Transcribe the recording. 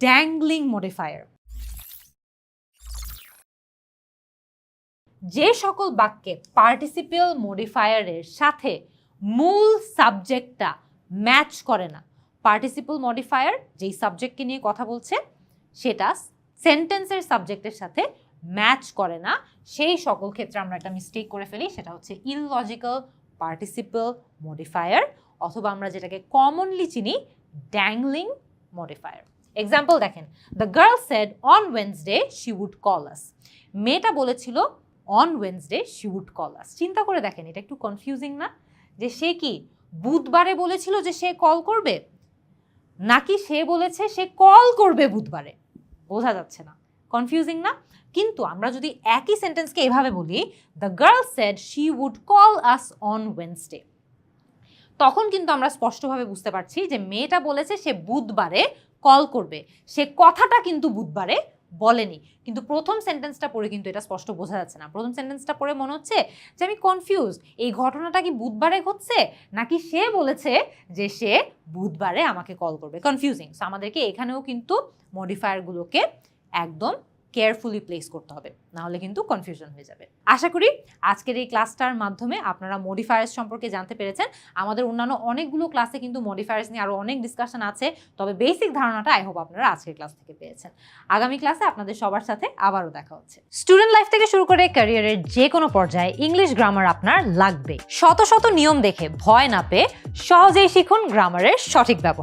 Dangling modifier যে সকল বাক্যে পার্টিসিপিয়াল মডিফায়ারের সাথে মূল সাবজেক্টটা ম্যাচ করে না পার্টিসিপল মডিফায়ার যেই সাবজেক্টকে নিয়ে কথা বলছে, সেটা সেন্টেন্সের সাবজেক্টের সাথে ম্যাচ করে না, সেই সকল ক্ষেত্রে আমরা একটা মিস্টেক করে ফেলি, সেটা হচ্ছে ইললজিক্যাল পার্টিসিপল মডিফায়ার অথবা আমরা যেটাকে কমনলি চিনি ড্যাংলিং মডিফায়ার এক্সাম্পল দেখেন the girl said on Wednesday she would call us মেয়েটা বলেছিল on Wednesday she would call us চিন্তা করে দেখেন, এটা একটু কনফিউজিং না? যে সে কি বুধবারে বলেছিল যে সে কল করবে? নাকি সে বলেছে সে কল করবে বুধবারে? বোঝা যাচ্ছে না। কনফিউজিং না? কিন্তু আমরা যদি একই সেন্টেন্সকে এভাবে বলি the girl said she would call us on Wednesday তখন কিন্তু আমরা স্পষ্টভাবে বুঝতে পারছি যে মেয়েটা বলেছে সে বুধবারে কল করবে। সে কথাটা কিন্তু বুধবারে বলেনি। কিন্তু প্রথম সেন্টেন্সটা পড়ে কিন্তু এটা স্পষ্ট বোঝা যাচ্ছে না। প্রথম সেন্টেন্সটা পড়ে মনে হচ্ছে যে, আমি কনফিউজ এই ঘটনাটা কি বুধবারে ঘটছে? নাকি সে বলেছে যে, সে বুধবারে আমাকে কল করবে? কনফিউজিং সো আমাদেরকে এখানেও কিন্তু মডিফায়ারগুলোকে একদম কেয়ারফুলি প্লেস করতে হবে না হলে কিন্তু কনফিউশন হয়ে যাবে। আশা করি আজকের এই ক্লাসটার মাধ্যমে আপনারা মডিফায়ার্স সম্পর্কে জানতে পেরেছেন। আমাদের অন্যান্য অনেকগুলো ক্লাসে কিন্তু মডিফায়ার্স নিয়ে আরও অনেক ডিসকাশন আছে, তবে বেসিক ধারণাটা আই হোপ আপনারা আজকের ক্লাস থেকে পেয়েছেন। আগামী ক্লাসে আপনাদের সবার সাথে আবারও দেখা হচ্ছে। স্টুডেন্ট লাইফ থেকে শুরু করে ক্যারিয়ারের যে কোনো পর্যায়ে ইংলিশ গ্রামার আপনার লাগবে। শত শত নিয়ম দেখে ভয় না পেয়ে সহজেই শিখুন গ্রামারের সঠিক ব্যবহার।